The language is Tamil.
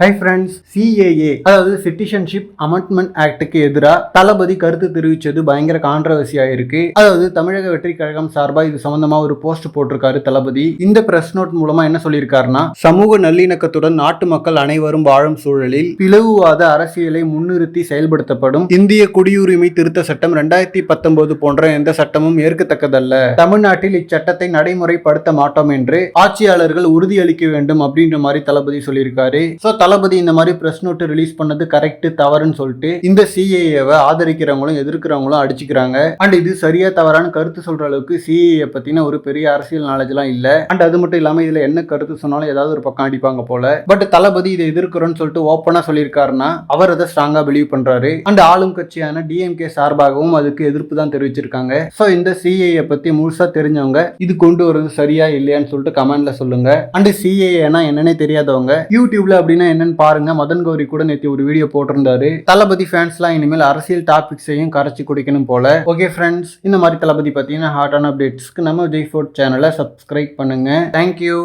ஹை ஃப்ரெண்ட்ஸ் சிஏஏ அதாவது சிட்டிசன்ஷிப் அமெண்ட்மெண்ட் ஆக்டுக்கு எதிராக தளபதி கருத்து தெரிவித்தது பயங்கர கான்ட்ரவர்சியா இருக்கு. அதாவது தமிழக வெற்றி கழகம் சார்பாக இது சம்பந்தமா ஒரு போஸ்ட் போட்டிருக்காரு தளபதி. இந்த பிரஸ் நோட் மூலமா என்ன சொல்லியிருக்காருன்னா சமூக நல்லிணக்கத்துடன் நாட்டு மக்கள் அனைவரும் வாழும் சூழலில் பிளவுவாத அரசியலை முன்னிறுத்தி செயல்படுத்தப்படும் இந்திய குடியுரிமை திருத்த சட்டம் ரெண்டாயிரத்தி பத்தொன்பது போன்ற எந்த சட்டமும் ஏற்கத்தக்கதல்ல. தமிழ்நாட்டில் இச்சட்டத்தை நடைமுறைப்படுத்த மாட்டோம் என்று ஆட்சியாளர்கள் உறுதியளிக்க வேண்டும் அப்படின்ற மாதிரி தளபதி சொல்லியிருக்காரு. தளபதி இந்த மாதிரி பிரஸ் நோட்டு ரிலீஸ் பண்ணது கரெக்ட் தவறுன்னு சொல்லிட்டு இந்த சிஏஏவை ஆதரிக்கிறவங்களும் எதிர்க்கிறவங்களும் அடிச்சுக்கிறாங்க. அண்ட் இது சரியா தவறான கருத்து சொல்ற அளவுக்கு சிஏஏ பத்தின ஒரு பெரிய அரசியல் நாலேஜ் எல்லாம் இல்ல. அண்ட் அது மட்டும் இல்லாம இதுல என்ன கருத்து சொன்னாலும் ஏதாவது ஒரு பக்கம் அடிப்பாங்க போல. பட் தளபதி இதை எதிர்க்கிறோம்னு சொல்லிட்டு ஓப்பனா சொல்லியிருக்காருன்னா அவர் அதை ஸ்ட்ராங்கா பிலீவ் பண்றாரு. அண்ட் ஆளும் கட்சியான டிஎம்கே சார்பாகவும் அதுக்கு எதிர்ப்பு தான் தெரிவிச்சிருக்காங்க. சோ இந்த சிஏஏ பத்தி முழுசா தெரிஞ்சவங்க இது கொண்டு வரது சரியா இல்லையான்னு சொல்லிட்டு கமெண்ட்ல சொல்லுங்க. அண்ட் சிஏஏனா என்னன்னே தெரியாதவங்க யூடியூப்ல அப்படின்னா என்னன்னு பாருங்க. மதன் கௌரி கூட நேற்று ஒரு வீடியோ போட்டிருந்தாரு. தளபதி ஃபேன்ஸ்லாம் இனிமேல் அரசியல் டாபிக்ஸையும் கரைச்சி குடிக்கணும் போல. ஓகே ஃப்ரெண்ட்ஸ் இந்த மாதிரி தளபதி பார்த்தீங்கன்னா ஹாட்டான அப்டேட்ஸ்க்கு நம்ம ஜெய் ஃபோர்ட் சேனலை சப்ஸ்கிரைப் பண்ணுங்க. Thank you